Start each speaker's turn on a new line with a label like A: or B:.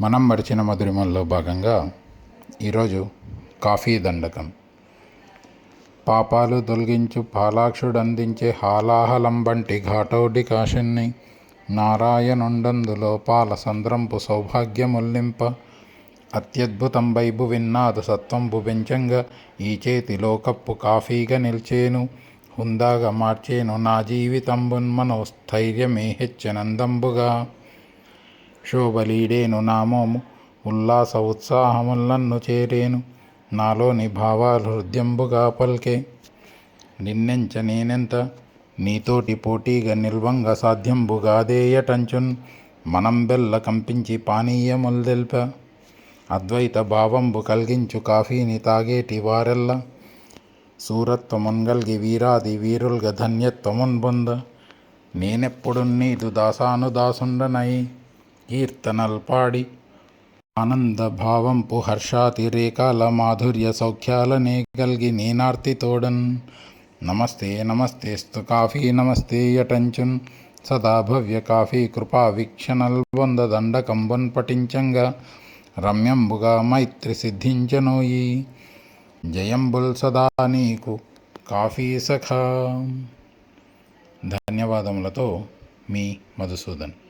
A: మనం మరిచిన మధురిమల్లో భాగంగా ఈరోజు కాఫీ దండకం. పాపాలు తొలగించు పాలాక్షుడు అందించే హాలాహలం ఘాటౌడి కాశిన్ని నారాయణుండందులో పాల సంద్రంపు సౌభాగ్యముల్లింప. అత్యద్భుతం వైభు విన్నాదు సత్వం భువించంగా ఈ చేతి లోకప్పు కాఫీగా నిల్చేను. హుందాగా మార్చేను నా జీవితంబున్ మనోస్థైర్యమే హెచ్చనందంబుగా. శోభలీడేను నామోము. ఉల్లాస ఉత్సాహములను చేరేను. నాలోని భావాలు హృదయంబుగా పల్కే. నిన్నెంచ నేనెంత? నీతోటి పోటీగా నిల్వంగా సాధ్యంబుగాదేయటంచున్ మనం బెల్ల కంపించి పానీయములు తెల్ప అద్వైత భావంబు కలిగించు కాఫీని తాగేటి వారెల్ల. సూరత్వమున్ గల్గి వీరాది వీరుల్గ ధన్యత్వమున్ బొంద. నేనెప్పుడు నీదు దాసాను దాసుండనై కీర్తనలు పాడి ఆనందభావంపు హర్షాతిరేకాల మాధుర్య సౌఖ్యాలనే గల్గి నేనార్తి తోడన్. నమస్తే నమస్తేస్తు కాఫీ నమస్తే యటంచున్. సదా భవ్య కాఫీ కృపా వీక్షణల్ వంద దండకంబున్ పఠించంగా రమ్యంబుగా మైత్రి సిద్ధించనోయి. జయంబుల్ సదా నీకు కాఫీ సఖా. ధన్యవాదములతో మీ మధుసూదన్.